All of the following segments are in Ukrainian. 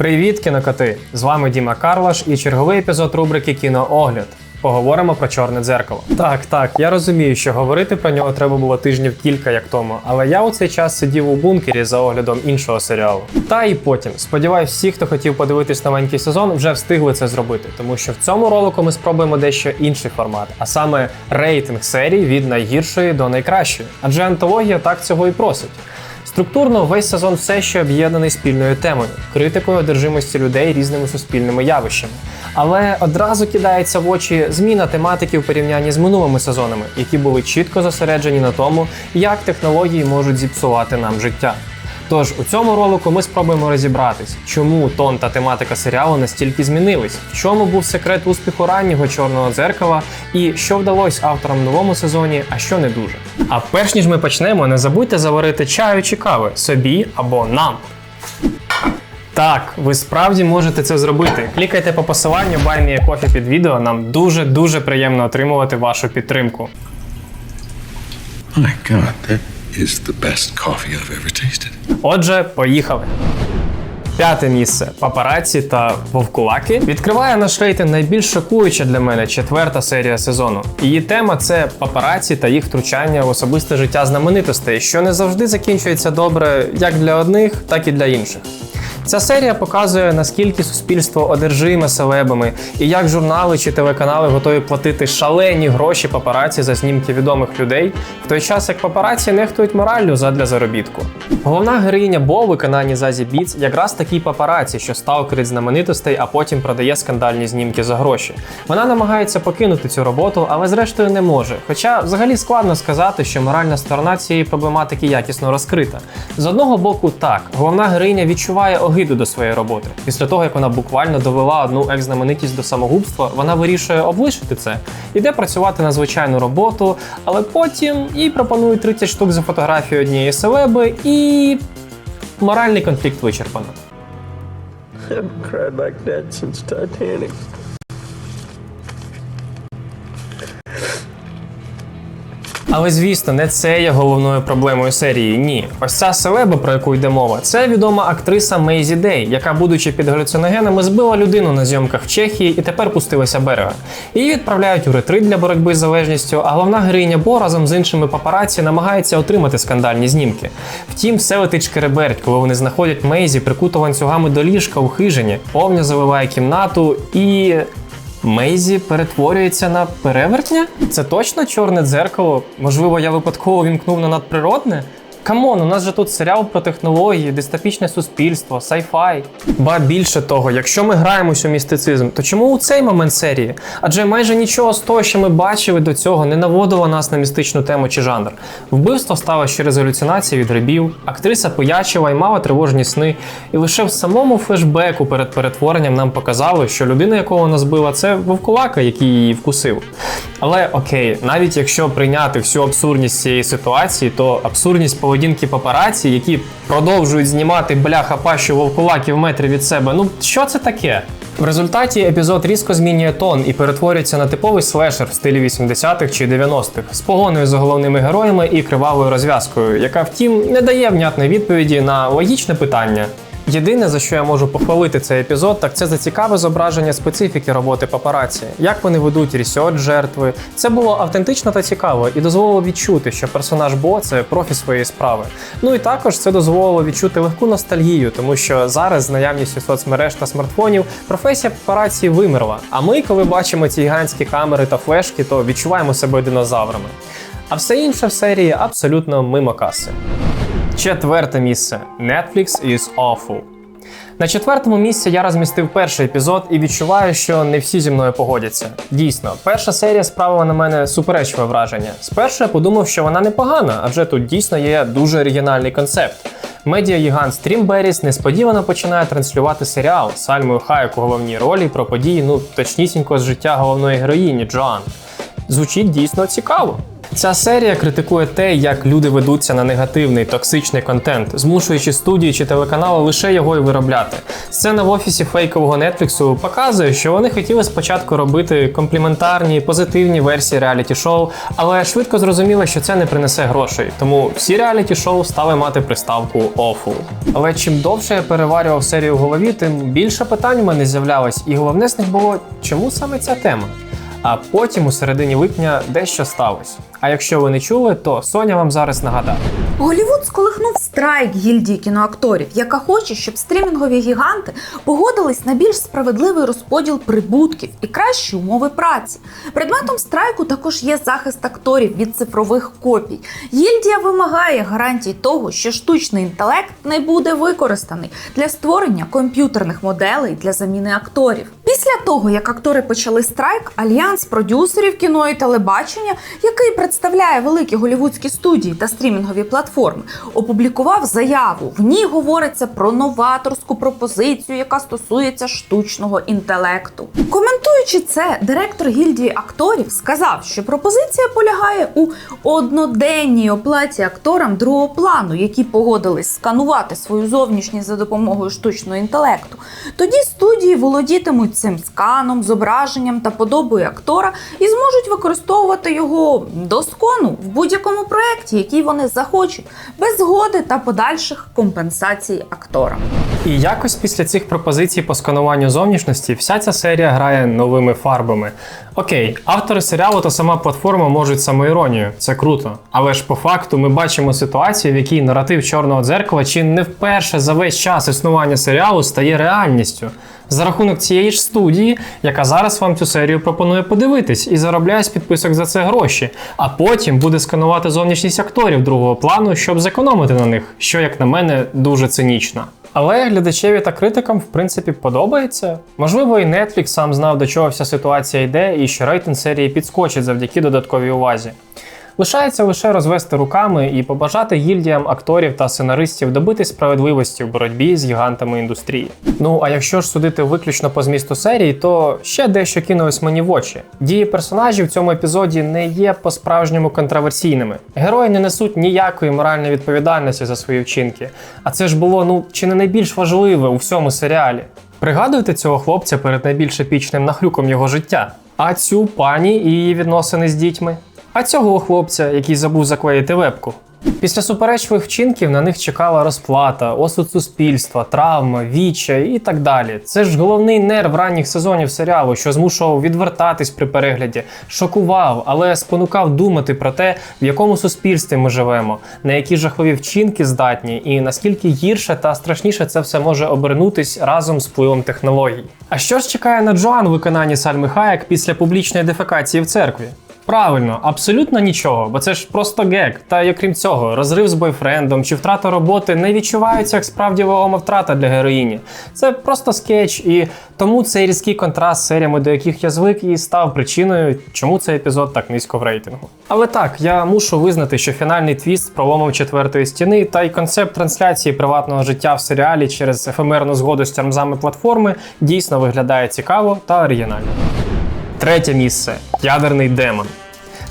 Привіт, кінокоти! З вами Діма Карлаш і черговий епізод рубрики Кіноогляд. Поговоримо про чорне дзеркало. Так, так, я розумію, що говорити про нього треба було тижнів кілька як тому, але я у цей час сидів у бункері за оглядом іншого серіалу. Та і потім. Сподіваюсь, всі, хто хотів подивитись новенький сезон, вже встигли це зробити, тому що в цьому ролику ми спробуємо дещо інший формат, а саме рейтинг серій від найгіршої до найкращої. Адже антологія так цього і просить. Структурно весь сезон все ще об'єднаний спільною темою критикою одержимості людей різними суспільними явищами. Але одразу кидається в очі зміна тематики в порівнянні з минулими сезонами, які були чітко зосереджені на тому, як технології можуть зіпсувати нам життя. Тож у цьому ролику ми спробуємо розібратись, чому тон та тематика серіалу настільки змінились, в чому був секрет успіху раннього чорного дзеркала, і що вдалося авторам в новому сезоні, а що не дуже. А перш ніж ми почнемо, не забудьте заварити чаю чи кави собі або нам. Так, ви справді можете це зробити. Клікайте по посиланню BuyMeACoffee під відео. Нам дуже дуже приємно отримувати вашу підтримку. My God, that is the best coffee I've ever tasted. Отже, поїхали. П'яте місце папараці та вовкулаки відкриває наш рейтинг найбільш шокуюча для мене четверта серія сезону. Її тема це папараці та їх втручання в особисте життя знаменитостей, що не завжди закінчується добре як для одних, так і для інших. Ця серія показує, наскільки суспільство одержиме селебами, і як журнали чи телеканали готові платити шалені гроші папараці за знімки відомих людей, в той час як папараці нехтують мораллю задля заробітку. Головна героїня Бо в виконанні Зазі Біц якраз такий папараці, що сталкерить знаменитостей, а потім продає скандальні знімки за гроші. Вона намагається покинути цю роботу, але зрештою не може. Хоча взагалі складно сказати, що моральна сторона цієї проблематики якісно розкрита. З одного боку, так, головна героїня відчуває огиду до своєї роботи. Після того, як вона буквально довела одну екс-знаменитість до самогубства, вона вирішує облишити це, іде працювати на звичайну роботу, але потім їй пропонують 30 штук за фотографію однієї селеби, і моральний конфлікт вичерпано. haven't cried like that since Titanic. Але звісно, не це є головною проблемою серії. Ні, ось ця селеба, про яку йде мова, це відома актриса Мейзі Дей, яка, будучи під галюциногенами, збила людину на зйомках в Чехії і тепер пустилася берега. Її відправляють у ретрит для боротьби з залежністю, а головна героїня Бо разом з іншими папараці намагається отримати скандальні знімки. Втім, все летить шкереберть, коли вони знаходять Мейзі прикуту ланцюгами до ліжка у хижині, повня заливає кімнату і. Мейзі перетворюється на перевертня? Це точно чорне дзеркало? Можливо, я випадково вімкнув на надприродне? Камон, у нас же тут серіал про технології, дистопічне суспільство, sci-fi. Ба більше того, якщо ми граємось у містицизм, то чому у цей момент серії? Адже майже нічого з того, що ми бачили до цього, не наводило нас на містичну тему чи жанр. Вбивство сталося через галюцинації від грибів, актриса пиячила і мала тривожні сни, і лише в самому флешбеку перед перетворенням нам показали, що людина, якого вона збила, це вовкулака, який її вкусив. Але окей, навіть якщо прийняти всю абсурдність цієї ситуації, то абсурдність поведінки папараці, які продовжують знімати бляха пащу вовкулаків метрі від себе. Ну що це таке? В результаті епізод різко змінює тон і перетворюється на типовий слешер в стилі 80-х чи 90-х з погоною за головними героями і кривавою розв'язкою, яка втім не дає внятної відповіді на логічне питання. Єдине, за що я можу похвалити цей епізод, так це за цікаве зображення специфіки роботи папараці, як вони ведуть рісьот жертви. Це було автентично та цікаво і дозволило відчути, що персонаж Бо це профі своєї справи. Ну і також це дозволило відчути легку ностальгію, тому що зараз з наявністю соцмереж та смартфонів професія папараці вимерла. А ми, коли бачимо ці гігантські камери та флешки, то відчуваємо себе динозаврами. А все інше в серії абсолютно мимо каси. Четверте місце Netflix is awful. На четвертому місці я розмістив перший епізод і відчуваю, що не всі зі мною погодяться. Дійсно, перша серія справила на мене суперечливе враження. Спершу я подумав, що вона непогана, адже тут дійсно є дуже оригінальний концепт. Медіа-гігант Стрімберіс несподівано починає транслювати серіал з Сальмою Хайек у головній ролі про події, ну точнісінько з життя головної героїні Джоан. Звучить дійсно цікаво. Ця серія критикує те, як люди ведуться на негативний токсичний контент, змушуючи студії чи телеканали лише його й виробляти. Сцена в офісі фейкового Нетфліксу показує, що вони хотіли спочатку робити компліментарні, позитивні версії реаліті-шоу, але швидко зрозуміли, що це не принесе грошей. Тому всі реаліті-шоу стали мати приставку awful. Але чим довше я переварював серію в голові, тим більше питань у мене з'являлось, і головне з них було, чому саме ця тема. А потім у середині липня дещо сталося. А якщо ви не чули, то Соня вам зараз нагадає. Голівуд сколихнув страйк гільдії кіноакторів, яка хоче, щоб стрімінгові гіганти погодились на більш справедливий розподіл прибутків і кращі умови праці. Предметом страйку також є захист акторів від цифрових копій. Гільдія вимагає гарантій того, що штучний інтелект не буде використаний для створення комп'ютерних моделей для заміни акторів. Після того, як актори почали страйк, альянс продюсерів кіно і телебачення, який представляє великі голівудські студії та стрімінгові платформи, опублікував заяву. В ній говориться про новаторську пропозицію, яка стосується штучного інтелекту. Коментуючи це, директор гільдії акторів сказав, що пропозиція полягає у одноденній оплаті акторам другого плану, які погодились сканувати свою зовнішність за допомогою штучного інтелекту. Тоді студії володітимуть цим сканом, зображенням та подобою актора і зможуть використовувати його доскону в будь-якому проєкті, який вони захочуть, без згоди та подальших компенсацій акторам. І якось після цих пропозицій по скануванню зовнішності вся ця серія грає новими фарбами. Окей, автори серіалу та сама платформа можуть самоіронію, це круто. Але ж по факту ми бачимо ситуацію, в якій наратив чорного дзеркала чи не вперше за весь час існування серіалу стає реальністю. За рахунок цієї ж студії, яка зараз вам цю серію пропонує подивитись і заробляє з підписок за це гроші, а потім буде сканувати зовнішність акторів другого плану, щоб зекономити на них, що, як на мене, дуже цинічно. Але глядачеві та критикам, в принципі, подобається. Можливо, і Netflix сам знав, до чого вся ситуація йде, і що рейтинг серії підскочить завдяки додатковій увазі. Лишається лише розвести руками і побажати гільдіям акторів та сценаристів добити справедливості в боротьбі з гігантами індустрії. Ну а якщо ж судити виключно по змісту серії, то ще дещо кинулось мені в очі. Дії персонажів в цьому епізоді не є по-справжньому контроверсійними. Герої не несуть ніякої моральної відповідальності за свої вчинки. А це ж було ну чи не найбільш важливе у всьому серіалі. Пригадуєте цього хлопця перед найбільш епічним нахлюком його життя? А цю пані і її відносини з дітьми? А цього хлопця, який забув заклеїти вебку. Після суперечливих вчинків на них чекала розплата, осуд суспільства, травма, віччя і так далі. Це ж головний нерв ранніх сезонів серіалу, що змушував відвертатись при перегляді, шокував, але спонукав думати про те, в якому суспільстві ми живемо, на які жахливі вчинки здатні, і наскільки гірше та страшніше це все може обернутись разом з впливом технологій. А що ж чекає на Джоан виконанні Сальми Хаєк після публічної дефекації в церкві? Правильно, абсолютно нічого, бо це ж просто гек. Та й окрім цього, розрив з бойфрендом чи втрата роботи не відчуваються як справді вагома втрата для героїні. Це просто скетч, і тому цей різкий контраст з серіями, до яких я звик, і став причиною, чому цей епізод так низько в рейтингу. Але так, я мушу визнати, що фінальний твіст з проломом четвертої стіни та й концепт трансляції приватного життя в серіалі через ефемерну згоду з тормзами платформи дійсно виглядає цікаво та оригінально. Третє місце ядерний демон.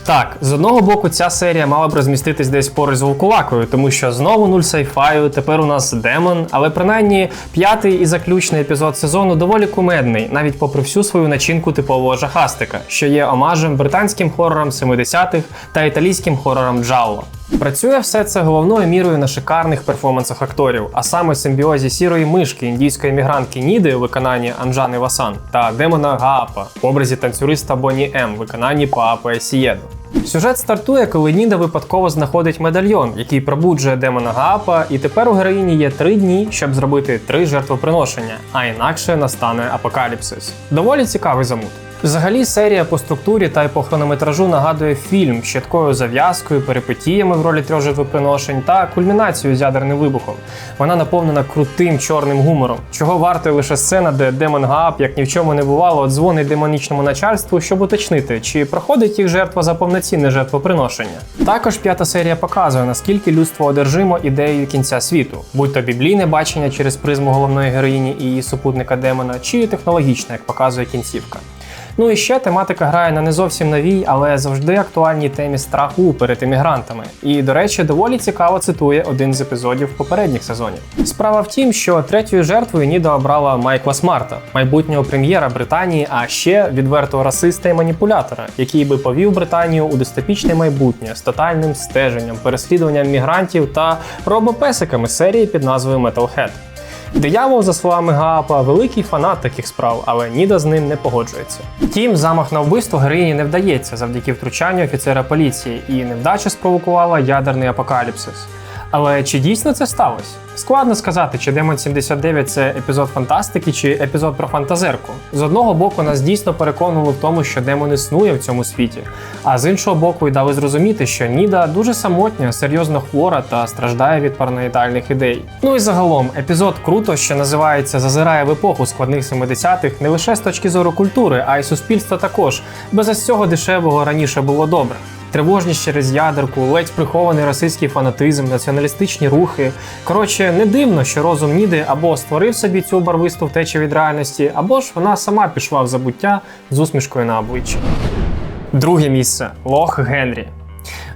Так, з одного боку, ця серія мала б розміститись десь поруч з Волкулакою, тому що знову нуль сайфаю, тепер у нас демон, але принаймні п'ятий і заключний епізод сезону доволі кумедний, навіть попри всю свою начинку типового жахастика, що є омажем британським хорорам 70-х та італійським хорорам Джалло. Працює все це головною мірою на шикарних перформансах акторів, а саме симбіозі сірої мишки індійської мігрантки Ніди у виконанні Анджани Васан та демона Гаапа в образі танцюриста Бонні М виконанні Паапа Есієдо. Сюжет стартує, коли Ніда випадково знаходить медальйон, який пробуджує демона Гаапа, і тепер у героїні є три дні, щоб зробити три жертвоприношення, а інакше настане апокаліпсис. Доволі цікавий замут. Взагалі, серія по структурі та й по хронометражу нагадує фільм з чіткою зав'язкою, перипетіями в ролі трьох жертвоприношень та кульмінацією з ядерним вибухом. Вона наповнена крутим чорним гумором, чого вартує лише сцена, де демон Гаап, як ні в чому не бувало, дзвонить демонічному начальству, щоб уточнити, чи проходить їх жертва за повноцінне жертвоприношення. Також п'ята серія показує, наскільки людство одержимо ідеєю кінця світу, будь то біблійне бачення через призму головної героїні і її супутника демона, чи технологічне, як показує кінцівка. Ну і ще тематика грає на не зовсім новій, але завжди актуальній темі страху перед іммігрантами. І, до речі, доволі цікаво цитує один з епізодів попередніх сезонів. Справа в тім, що третьою жертвою Ніда обрала Майкла Смарта, майбутнього прем'єра Британії, а ще відвертого расиста і маніпулятора, який би повів Британію у дистопічне майбутнє з тотальним стеженням, переслідуванням мігрантів та робопесиками серії під назвою Metalhead. Диявол, за словами Гаапа, великий фанат таких справ, але Ніда з ним не погоджується. Втім, замах на вбивство героїні не вдається завдяки втручанню офіцера поліції, і невдача спровокувала ядерний апокаліпсис. Але чи дійсно це сталося? Складно сказати, чи Демон 79 це епізод фантастики чи епізод про фантазерку. З одного боку, нас дійсно переконували в тому, що демон існує в цьому світі, а з іншого боку, й дали зрозуміти, що Ніда дуже самотня, серйозно хвора та страждає від параноїдальних ідей. Ну і загалом, епізод круто, що називається Зазирає в епоху складних 70-х не лише з точки зору культури, а й суспільства також. Без ось цього дешевого раніше було добре. Тривожність через ядерку, ледь прихований расистський фанатизм, націоналістичні рухи. Коротше, не дивно, що розум Ніди або створив собі цю барвисту втечу від реальності, або ж вона сама пішла в забуття з усмішкою на обличчі. Друге місце Лох Генрі.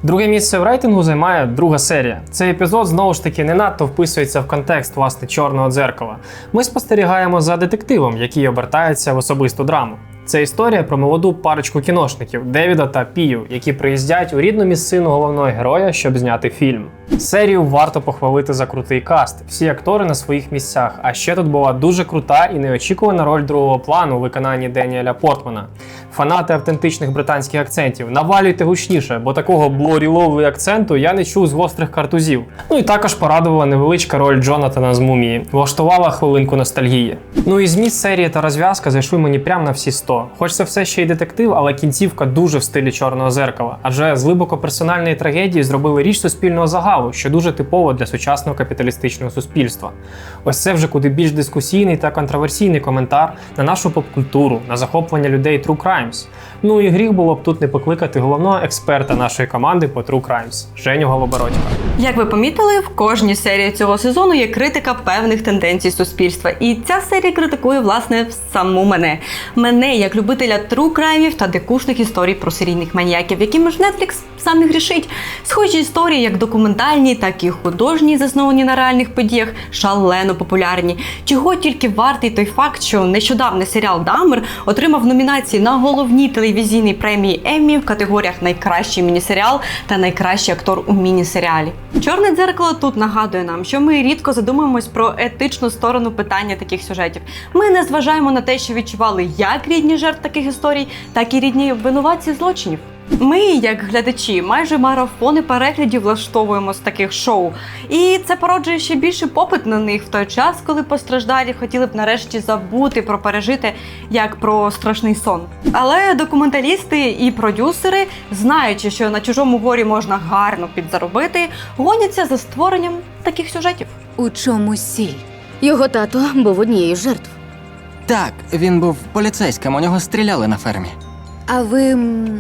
Друге місце в рейтингу займає друга серія. Цей епізод знову ж таки не надто вписується в контекст власне чорного дзеркала. Ми спостерігаємо за детективом, який обертається в особисту драму. Це історія про молоду парочку кіношників Девіда та Пію, які приїздять у рідну місцину головного героя, щоб зняти фільм. Серію варто похвалити за крутий каст. Всі актори на своїх місцях. А ще тут була дуже крута і неочікувана роль другого плану у виконанні Деніеля Портмана. Фанати автентичних британських акцентів, навалюйте гучніше, бо такого блорі-ловли акценту я не чув з гострих картузів. Ну і також порадувала невеличка роль Джонатана з мумії, влаштувала хвилинку ностальгії. Ну і зміст серії та розв'язка зайшли мені прямо на всі 100. Хоч це все ще й детектив, але кінцівка дуже в стилі чорного зеркала, адже з глибоко персональної трагедії зробили річ суспільного загалу, що дуже типово для сучасного капіталістичного суспільства. Ось це вже куди більш дискусійний та контроверсійний коментар на нашу поп-культуру, на захоплення людей True Crimes. Ну і гріх було б тут не покликати головного експерта нашої команди по True Crimes Женю Голобородька. Як ви помітили, в кожній серії цього сезону є критика певних тенденцій суспільства. І ця серія критикує власне саму мене. Мене як любителя тру краймів та дикушних історій про серійних маніяків, якими ж Netflix сам не грішить. Схожі історії, як документальні, так і художні, засновані на реальних подіях, шалено популярні. Чого тільки вартий той факт, що нещодавний серіал Дамер отримав номінації на головні телевізійні премії Еммі в категоріях Найкращий мінісеріал та найкращий актор у міні-серіалі. Чорне дзеркало тут нагадує нам, що ми рідко задумуємось про етичну сторону питання таких сюжетів. Ми не зважаємо на те, що відчували як рідні жертв таких історій, так і рідні винуватці злочинів. Ми, як глядачі, майже марафони переглядів влаштовуємо з таких шоу, і це породжує ще більше попит на них в той час, коли постраждалі хотіли б нарешті забути про пережити як про страшний сон. Але документалісти і продюсери, знаючи, що на чужому горі можна гарно підзаробити, гоняться за створенням таких сюжетів. У чому сіль? Його тато був однією з жертв. Так, він був поліцейським, у нього стріляли на фермі. А ви м,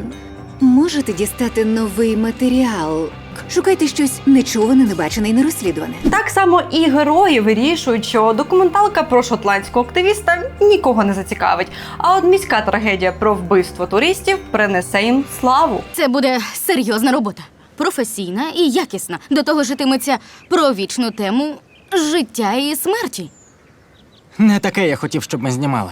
можете дістати новий матеріал? Шукайте щось нечуване, небачене і нерозслідуване. Так само і герої вирішують, що документалка про шотландського активіста нікого не зацікавить. А от міська трагедія про вбивство туристів принесе їм славу. Це буде серйозна робота, професійна і якісна. До того ж йтиметься про вічну тему життя і смерті. Не таке я хотів, щоб ми знімали.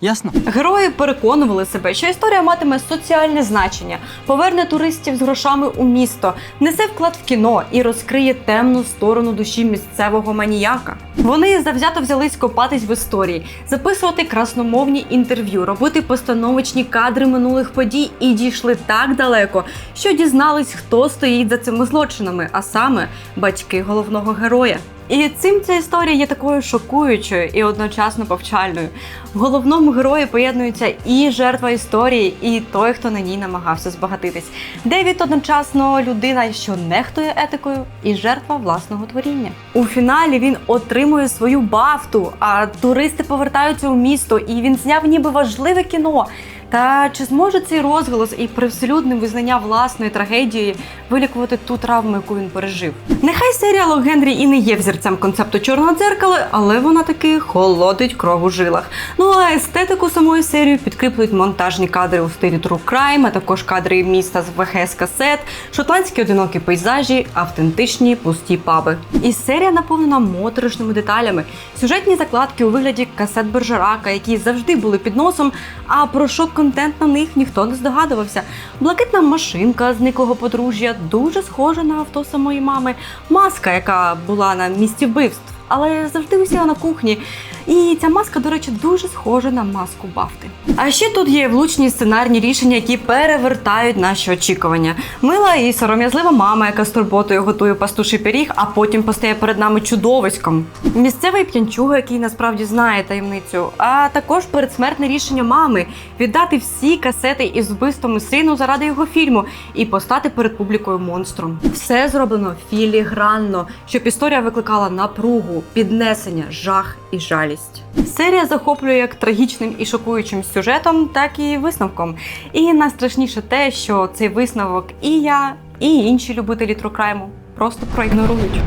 Ясно? Герої переконували себе, що історія матиме соціальне значення, поверне туристів з грошами у місто, несе вклад в кіно і розкриє темну сторону душі місцевого маніяка. Вони завзято взялись копатись в історії, записувати красномовні інтерв'ю, робити постановочні кадри минулих подій і дійшли так далеко, що дізнались, хто стоїть за цими злочинами, а саме батьки головного героя. І цим ця історія є такою шокуючою і одночасно повчальною. В головному герої поєднуються і жертва історії, і той, хто на ній намагався збагатитись. Девід одночасно людина, що нехтує етикою, і жертва власного творіння. У фіналі він отримує свою бафту, а туристи повертаються у місто, і він зняв ніби важливе кіно. Та чи зможе цей розголос і привселюдне визнання власної трагедії вилікувати ту травму, яку він пережив? Нехай серіал Генрі і не є взірцем концепту чорного дзеркала, але вона таки холодить кров у жилах. Ну а естетику самої серії підкріплюють монтажні кадри у стилі True Crime, а також кадри міста з ВХС касет, шотландські одинокі пейзажі, автентичні пусті паби. І серія наповнена моторошними деталями, сюжетні закладки у вигляді касет Бержерака, які завжди були під носом, а про шок-контент на них ніхто не здогадувався. Блакитна машинка з никого подружжя дуже схожа на авто самої мами, маска, яка була на місці вбивств. Але завжди висіла на кухні. І ця маска, до речі, дуже схожа на маску Бафти. А ще тут є влучні сценарні рішення, які перевертають наші очікування. Мила і сором'язлива мама, яка з турботою готує пастуший пиріг, а потім постає перед нами чудовиськом. Місцевий п'янчуга, який насправді знає таємницю, а також передсмертне рішення мами віддати всі касети із вбивством сину заради його фільму і постати перед публікою монстром. Все зроблено філігранно, щоб історія викликала напругу, піднесення, жах і жалість. Серія захоплює як трагічним і шокуючим сюжетом, так і висновком. І найстрашніше те, що цей висновок і я, і інші любителі трукрайму просто проігнорують.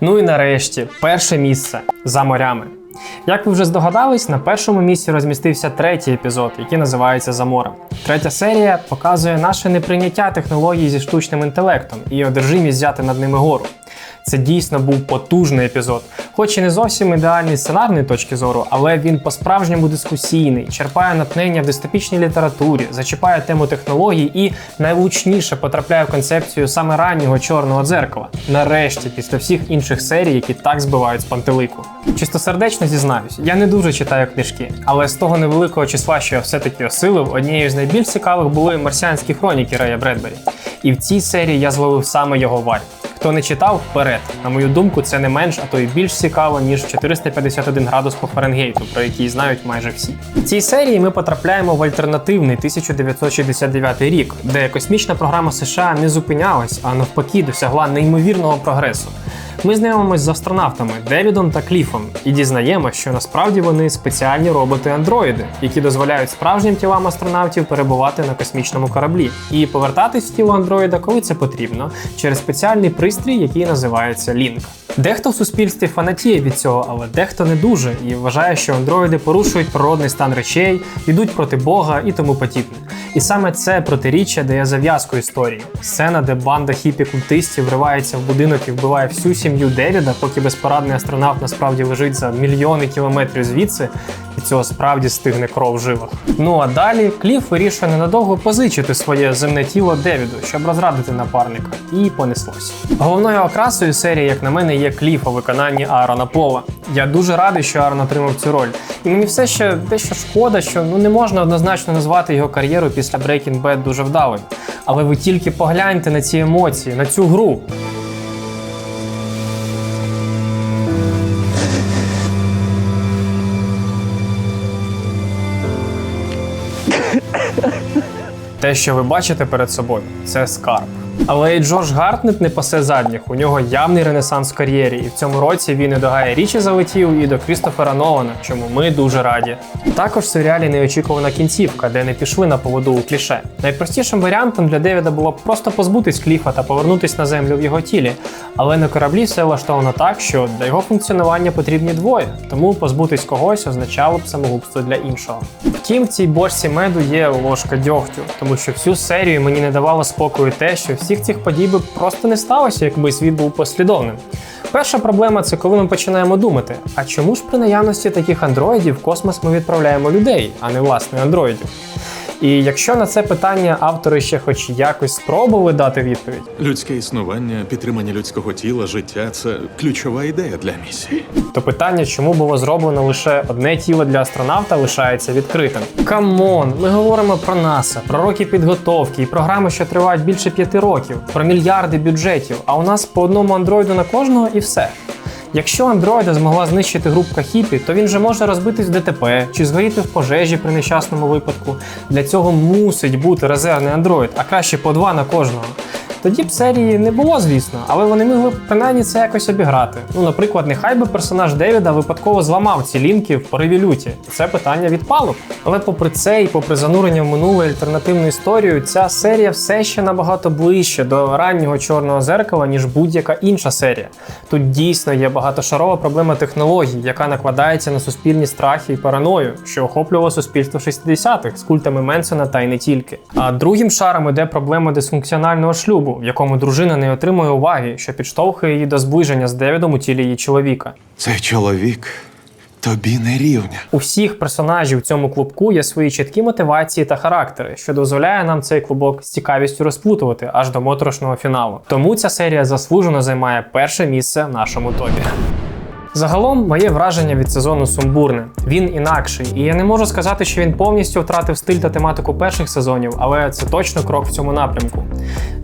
Ну і нарешті, перше місце за морями. Як ви вже здогадались, на першому місці розмістився третій епізод, який називається За морем. Третя серія показує наше неприйняття технологій зі штучним інтелектом і одержимість взяти над ними гору. Це дійсно був потужний епізод, хоч і не зовсім ідеальний сценарної точки зору, але він по-справжньому дискусійний, черпає натхнення в дистопічній літературі, зачіпає тему технологій і найвлучніше потрапляє в концепцію саме раннього чорного дзеркала. Нарешті, після всіх інших серій, які так збивають з пантелику. Чистосердечно зізнаюсь, я не дуже читаю книжки, але з того невеликого числа, що я все-таки осилив, однією з найбільш цікавих були марсіанські хроніки Рея Бредбері. І в цій серії я зловив саме його вайб. Хто не читав, вперед. На мою думку, це не менш, а то й більш цікаво, ніж 451 градус по Фаренгейту, про який знають майже всі. В цій серії ми потрапляємо в альтернативний 1969 рік, де космічна програма США не зупинялась, а навпаки досягла неймовірного прогресу. Ми знайомимось з астронавтами Девідом та Кліфом і дізнаємося, що насправді вони спеціальні роботи-андроїди, які дозволяють справжнім тілам астронавтів перебувати на космічному кораблі і повертатись в тіло андроїда, коли це потрібно, через спеціальний пристрій, який називається Лінк. Дехто в суспільстві фанатіє від цього, але дехто не дуже і вважає, що андроїди порушують природний стан речей, йдуть проти Бога і тому подібне. І саме це протиріччя дає зав'язку історії. Сцена, де банда хіпі-культистів вривається в будинок і вбиває всю сім'ю Девіда, поки безпорадний астронавт насправді лежить за мільйони кілометрів звідси, і цього справді стигне кров в жилах. Ну а далі Кліф вирішує ненадовго позичити своє земне тіло Девіду, щоб розрадити напарника, і понеслось. Головною окрасою серії, як на мене, є Кліф у виконанні Аарона Пола. Я дуже радий, що Аарон отримав цю роль. І мені все ще дещо шкода, що ну не можна однозначно назвати його кар'єру після Breaking Bad дуже вдалою. Але ви тільки погляньте на ці емоції, на цю гру. Те, що ви бачите перед собою, це скарб. Але і Джордж Гартнет не пасе задніх. У нього явний ренесанс в кар'єрі, і в цьому році він і до Гая Річі залетів, і до Крістофера Нолана, чому ми дуже раді. Також в серіалі неочікувана кінцівка, де не пішли на поводу у кліше. Найпростішим варіантом для Девіда було б просто позбутись кліфа та повернутись на землю в його тілі. Але на кораблі все влаштовано так, що для його функціонування потрібні двоє, тому позбутись когось означало б самогубство для іншого. Втім, в цій бочці меду є ложка дьогтю, тому що всю серію мені не давало спокою те, що всіх цих подій би просто не сталося, якби світ був послідовним. Перша проблема це коли ми починаємо думати: а чому ж при наявності таких андроїдів в космос ми відправляємо людей, а не власне андроїдів? І якщо на це питання автори ще хоч якось спробували дати відповідь, Людське існування, підтримання людського тіла, життя це ключова ідея для місії. то питання, чому було зроблено лише одне тіло для астронавта, лишається відкритим. Камон, ми говоримо про НАСА, про роки підготовки і програми, що тривають більше п'яти років, про мільярди бюджетів. А у нас по одному андроїду на кожного і все. Якщо андроїда змогла знищити групка хіпі, то він же може розбитись в ДТП чи згоріти в пожежі при нещасному випадку. Для цього мусить бути резервний андроїд, а краще по два на кожного. Тоді б серії не було, звісно, але вони могли б принаймні це якось обіграти. Ну, наприклад, нехай би персонаж Девіда випадково зламав ці лінки в пориві люті. Це питання відпало. Але попри це і попри занурення в минулу альтернативну історію, ця серія все ще набагато ближче до раннього чорного зеркала, ніж будь-яка інша серія. Тут дійсно є багатошарова проблема технологій, яка накладається на суспільні страхи і параною, що охоплювало суспільство 60-х з культами Менсона та й не тільки. А другим шаром іде проблема дисфункціонального шлюбу, в якому дружина не отримує уваги, що підштовхує її до зближення з Девідом у тілі її чоловіка. Цей чоловік тобі не рівня. У всіх персонажів в цьому клубку є свої чіткі мотивації та характери, що дозволяє нам цей клубок з цікавістю розплутувати аж до моторошного фіналу. Тому ця серія заслужено займає перше місце в нашому топі. Загалом, моє враження від сезону сумбурне. Він інакший, і я не можу сказати, що він повністю втратив стиль та тематику перших сезонів, але це точно крок в цьому напрямку.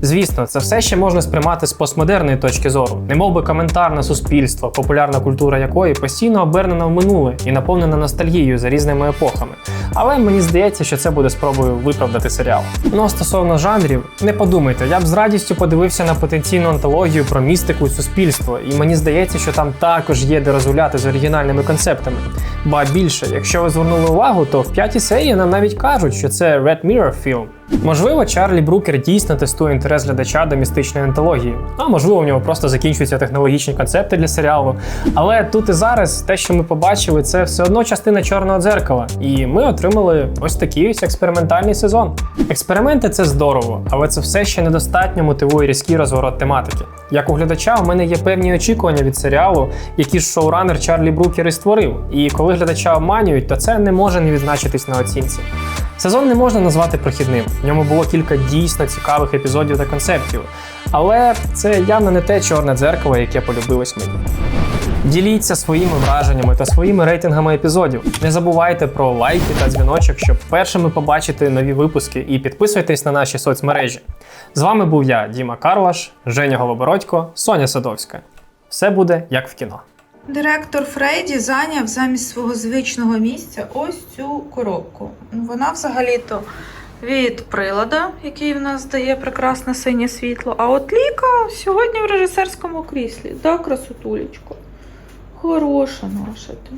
Звісно, це все ще можна сприймати з постмодерної точки зору, немов би коментар на суспільство, популярна культура якої постійно обернена в минуле і наповнена ностальгією за різними епохами. Але мені здається, що це буде спробою виправдати серіал. Ну а стосовно жанрів, не подумайте, я б з радістю подивився на потенційну антологію про містику і суспільство, і мені здається, що там також є де розгуляти з оригінальними концептами. Ба більше, якщо ви звернули увагу, то в п'ятій серії нам навіть кажуть, що це Red Mirror фільм. Можливо, Чарлі Брукер дійсно тестує інтерес глядача до містичної антології, а можливо, в нього просто закінчуються технологічні концепти для серіалу. Але тут і зараз те, що ми побачили, це все одно частина чорного дзеркала, і ми отримали ось такий ось експериментальний сезон. Експерименти це здорово, але це все ще недостатньо мотивує різкий розворот тематики. Як у глядача, у мене є певні очікування від серіалу, які ж шоуранер Чарлі Брукер і створив. І коли глядача обманюють, то це не може не відзначитись на оцінці. Сезон не можна назвати прохідним. В ньому було кілька дійсно цікавих епізодів та концептів. Але це явно не те чорне дзеркало, яке полюбилось мені. Діліться своїми враженнями та своїми рейтингами епізодів. Не забувайте про лайки та дзвіночок, щоб першими побачити нові випуски, і підписуйтесь на наші соцмережі. З вами був я, Діма Карлаш, Женя Голобородько, Соня Садовська. Все буде як в кіно. Директор Фрейді зайняв замість свого звичного місця ось цю коробку. Вона взагалі-то від прилада, який в нас дає прекрасне синє світло. А от Ліка сьогодні в режисерському кріслі. Да, красотулечко. Хороша наша ти.